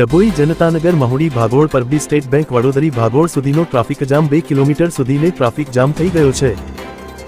ડભોઈ જનતાનગર મહુડી ભાગોળ પરબી state bank Vadodari ભાગોળ સુધીનો traffic જામ બે કિલોમીટર સુધીને ટ્રાફિક જામ થઈ ગયો છે.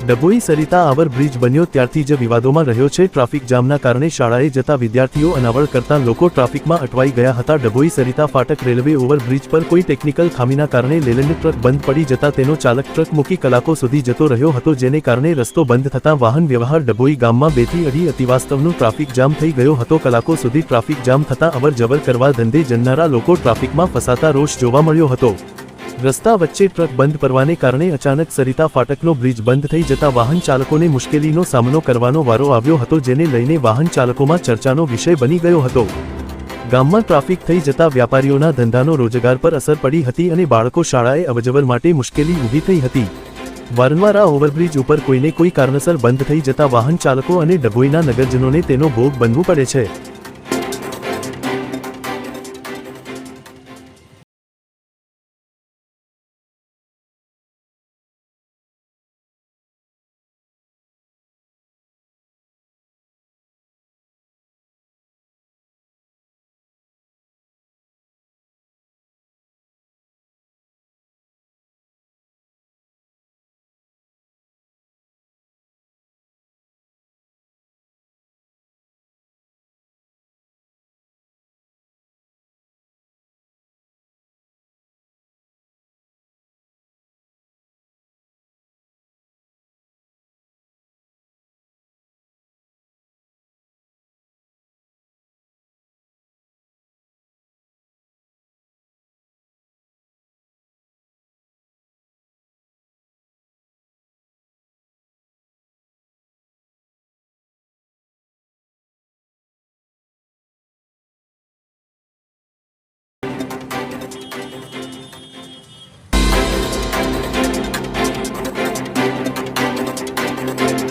ડભોઈ સરિતા આવર બ્રિજ બન્યો ત્યારથી જ વિવાદોમાં રહ્યો છે. ટ્રાફિક જામના કારણે શાળાએ જતા વિદ્યાર્થીઓ અનાવળ કરતા લોકો ટ્રાફિકમાં અટવાઈ ગયા હતા. ડભોઈ સરિતા ફાટક રેલવે ઓવરબ્રિજ પર કોઈ ટેકનિકલ ખામીના કારણે લેલેન્ડ ટ્રક બંધ પડી જતા તેનો ચાલક ટ્રક મૂકી કલાકો સુધી જતો રહ્યો હતો, જેને કારણે રસ્તો બંધ થતા વાહન વ્યવહાર ડભોઈ ગામમાં બેથી અઢી અતિવાસ્તવનું ટ્રાફિક જામ થઈ ગયો હતો. કલાકો સુધી ટ્રાફિક જામ થતા અવર કરવા ધંધે જનારા લોકો ટ્રાફિકમાં ફસાતા રોષ જોવા મળ્યો હતો. રસ્તા વચ્ચે ટ્રક બંધ પડવાને કારણે અચાનક સરિતા ફાટકનો બ્રિજ બંધ થઈ જતા વાહન ચાલકોને મુશ્કેલીનો સામનો કરવાનો વારો આવ્યો હતો, જેને લઈને વાહન ચાલકોમાં ચર્ચાનો વિષય બની ગયો હતો. ગામમાં ટ્રાફિક થઈ જતા વ્યાપારીઓના ધંધાનો રોજગાર પર અસર પડી હતી અને બાળકો શાળાએ અવજવર માટે મુશ્કેલી ઊભી થઈ હતી. વારંવાર આ ઓવરબ્રિજ ઉપર કોઈને કોઈ કારણસર બંધ થઈ જતા વાહન ચાલકો અને ડભોઈના નગરજનોને તેનો ભોગ બનવું પડે છે.